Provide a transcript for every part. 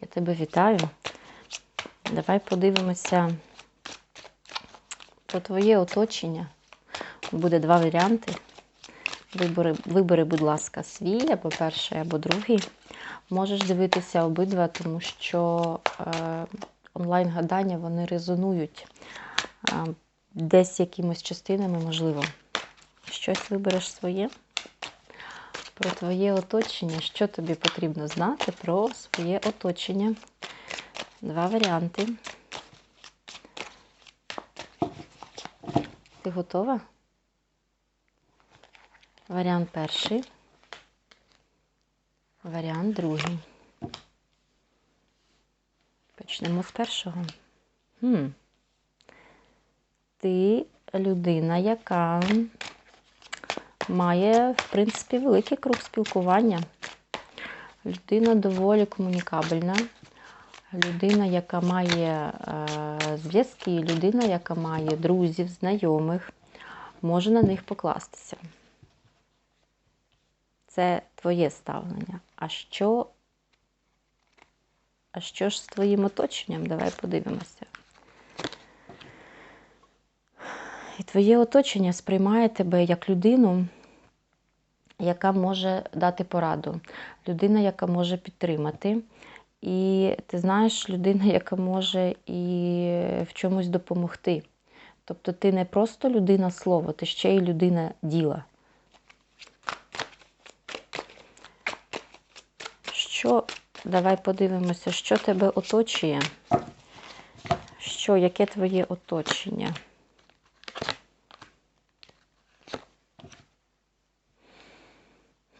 Я тебе вітаю. Давай подивимося про твоє оточення. Буде два варіанти. Вибери, вибери, будь ласка, свій, або перший, або другий. Можеш дивитися обидва, тому що е, онлайн-гадання вони резонують е, десь якимось частинами, можливо. Щось вибереш своє. Про твоє оточення. Що тобі потрібно знати про своє оточення? Два варіанти. Ти готова? Варіант перший. Варіант другий. Почнемо з першого. Хм. Ти людина, яка має, в принципі, великий круг спілкування. Людина доволі комунікабельна. Людина, яка має е, зв'язки, людина, яка має друзів, знайомих, може на них покластися. Це твоє ставлення. А що, а що ж з твоїм оточенням? Давай подивимося. І твоє оточення сприймає тебе як людину, яка може дати пораду, людина, яка може підтримати. І ти знаєш, людина, яка може і в чомусь допомогти. Тобто ти не просто людина слова, ти ще й людина діла. Що, давай подивимося, що тебе оточує? Що, яке твоє оточення?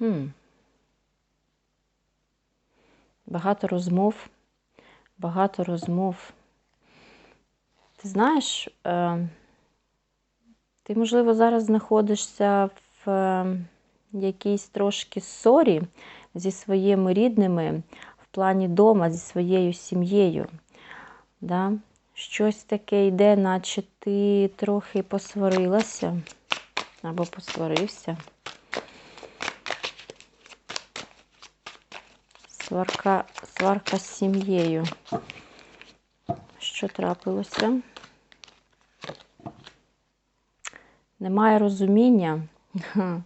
Хм. Багато розмов, багато розмов. Ти знаєш, е, ти, можливо, зараз знаходишся в е, якійсь трошки ссорі зі своїми рідними в плані дома, зі своєю сім'єю. Да? Щось таке йде, наче ти трохи посварилася або посварився. Сварка, сварка з сім'єю. Що трапилося? Немає розуміння.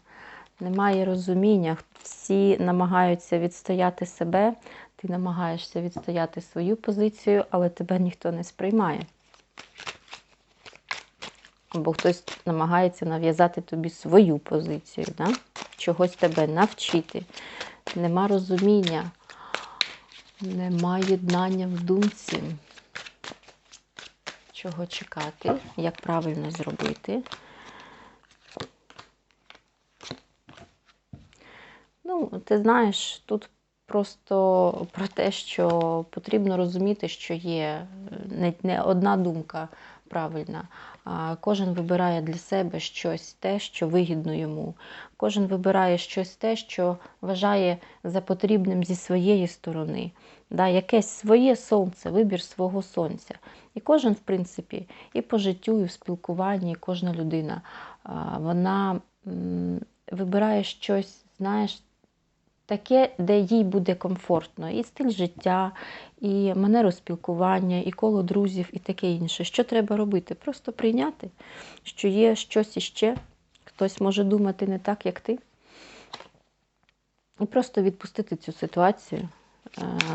Немає розуміння. Всі намагаються відстояти себе, ти намагаєшся відстояти свою позицію, але тебе ніхто не сприймає. Або хтось намагається нав'язати тобі свою позицію, да? чогось тебе навчити. Нема розуміння. Нема єднання в думці. Чого чекати, як правильно зробити. Ну, ти знаєш, тут просто про те, що потрібно розуміти, що є не, не одна думка правильна. Кожен вибирає для себе щось те, що вигідно йому. Кожен вибирає щось те, що вважає за потрібним зі своєї сторони. Да, Якесь своє сонце, вибір свого сонця. І кожен, в принципі, і по життю, і в спілкуванні, і кожна людина, вона вибирає щось, знаєш, таке, де їй буде комфортно. І стиль життя, і манеру спілкування, і коло друзів, і таке інше. Що треба робити? Просто прийняти, що є щось іще, хтось може думати не так, як ти. І просто відпустити цю ситуацію.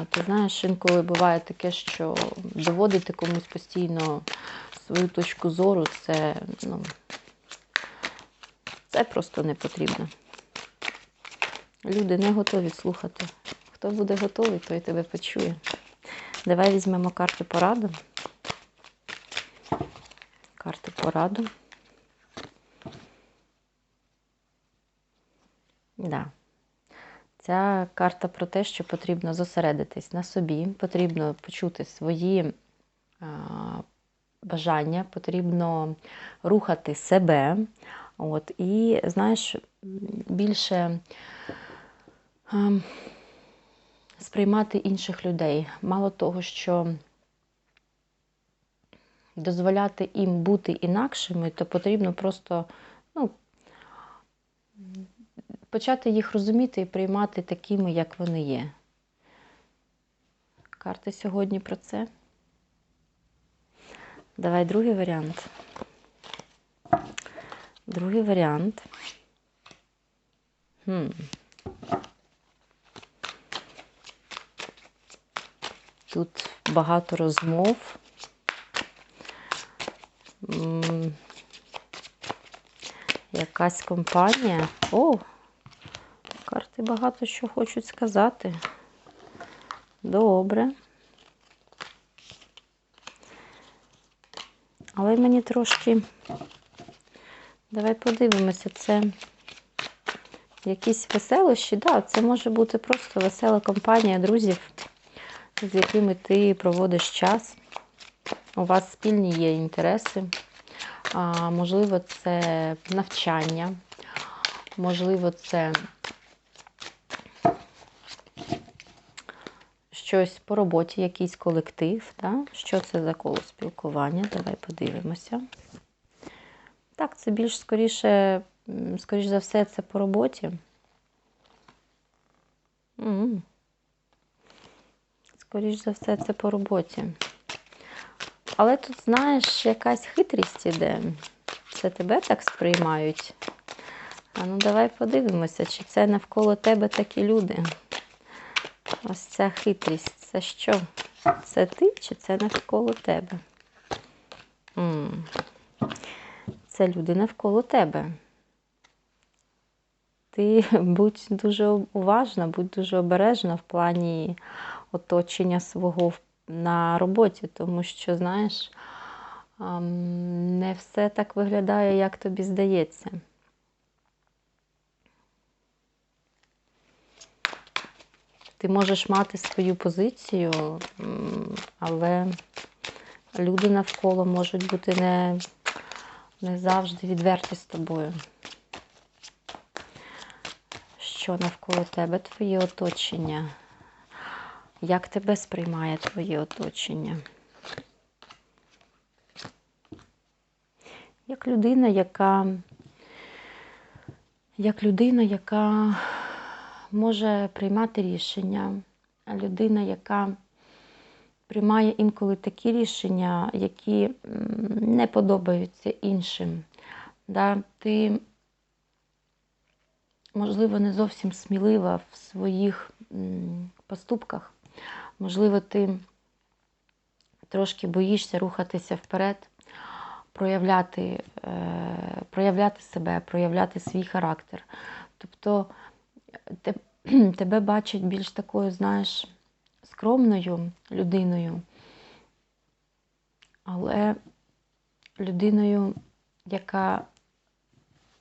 Ти знаєш, інколи буває таке, що доводити комусь постійно свою точку зору, це, ну, це просто не потрібно. Люди не готові слухати. Хто буде готовий, той тебе почує. Давай візьмемо карти пораду. Карти пораду. Да. Ця карта про те, що потрібно зосередитись на собі, потрібно почути свої а, бажання, потрібно рухати себе. От, І, знаєш, більше сприймати інших людей. Мало того, що дозволяти їм бути інакшими, то потрібно просто ну, почати їх розуміти і приймати такими, як вони є. Карти сьогодні про це. Давай другий варіант. Другий варіант. Хм. Тут багато розмов. Якась компанія. О, карти багато що хочуть сказати. Добре. Але мені трошки. Давай подивимося, це якісь веселощі. Так, да, це може бути просто весела компанія друзів, з якими ти проводиш час. У вас спільні є інтереси. А, можливо, це навчання, можливо, це щось по роботі, якийсь колектив. Да? Що це за коло спілкування? Давай подивимося. Так, це більш скоріше, скоріш за все, це по роботі. М. Скоріш за все, це по роботі. Але тут, знаєш, якась хитрість іде. Це тебе так сприймають. А ну давай подивимося, чи це навколо тебе такі люди. Ось ця хитрість. Це що? Це ти чи це навколо тебе? М. Це люди навколо тебе. Ти будь дуже уважна, будь дуже обережна в плані оточення свого на роботі, тому що, знаєш, не все так виглядає, як тобі здається. Ти можеш мати свою позицію, але люди навколо можуть бути не, не завжди відверті з тобою. Що навколо тебе твоє оточення? Як тебе сприймає твоє оточення? Як людина, яка як людина, яка може приймати рішення, людина, яка приймає інколи такі рішення, які не подобаються іншим. Да? Ти, можливо, не зовсім смілива в своїх поступках. Можливо, ти трошки боїшся рухатися вперед, проявляти, е, проявляти себе, проявляти свій характер. Тобто те- тебе бачать більш такою, знаєш, скромною людиною, але людиною, яка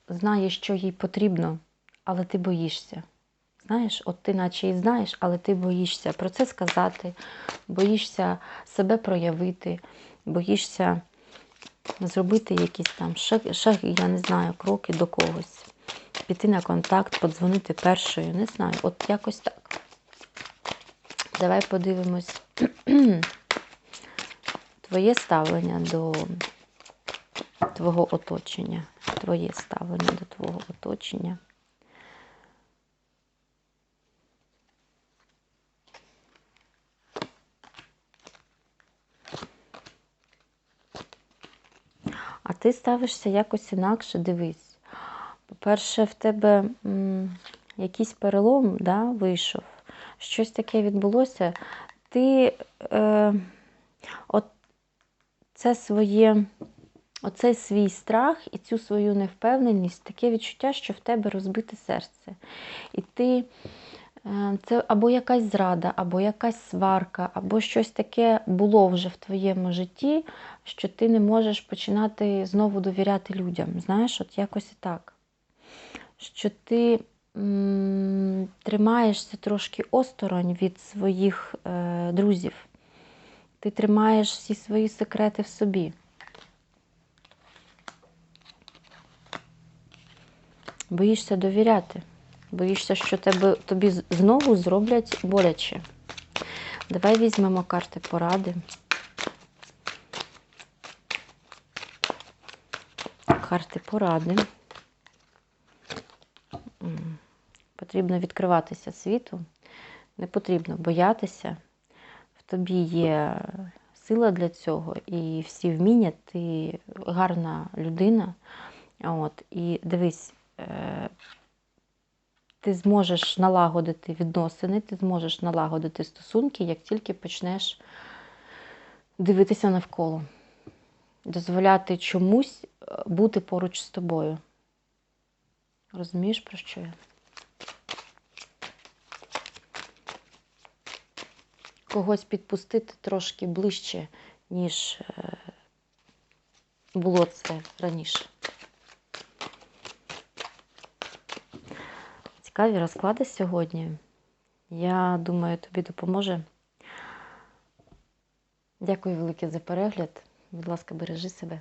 знає, що їй потрібно, але ти боїшся. Знаєш, от ти наче і знаєш, але ти боїшся про це сказати, боїшся себе проявити, боїшся зробити якісь там шаги, я не знаю, кроки до когось, піти на контакт, подзвонити першою, не знаю, от якось так. Давай подивимось твоє ставлення до твого оточення. Твоє ставлення до твого оточення. А ти ставишся якось інакше, дивись. По-перше, в тебе м, якийсь перелом да, вийшов, щось таке відбулося. Ти е, от це своє, оцей свій страх і цю свою невпевненість, таке відчуття, що в тебе розбите серце. І ти це або якась зрада, або якась сварка, або щось таке було вже в твоєму житті, що ти не можеш починати знову довіряти людям. Знаєш, от якось і так. Що ти м, тримаєшся трошки осторонь від своїх е, друзів. Ти тримаєш всі свої секрети в собі. Боїшся довіряти. Боїшся, що тебе, тобі знову зроблять боляче. Давай візьмемо карти поради. Карти поради. Потрібно відкриватися світу. Не потрібно боятися. В тобі є сила для цього і всі вміння, ти гарна людина. От, і дивись, е, ти зможеш налагодити відносини, ти зможеш налагодити стосунки, як тільки почнеш дивитися навколо, дозволяти чомусь е, бути поруч з тобою. Розумієш, про що я? Когось підпустити трошки ближче, ніж е, було це раніше. Цікаві розклади сьогодні. Я думаю, тобі допоможе. Дякую велике за перегляд. Будь ласка, бережи себе.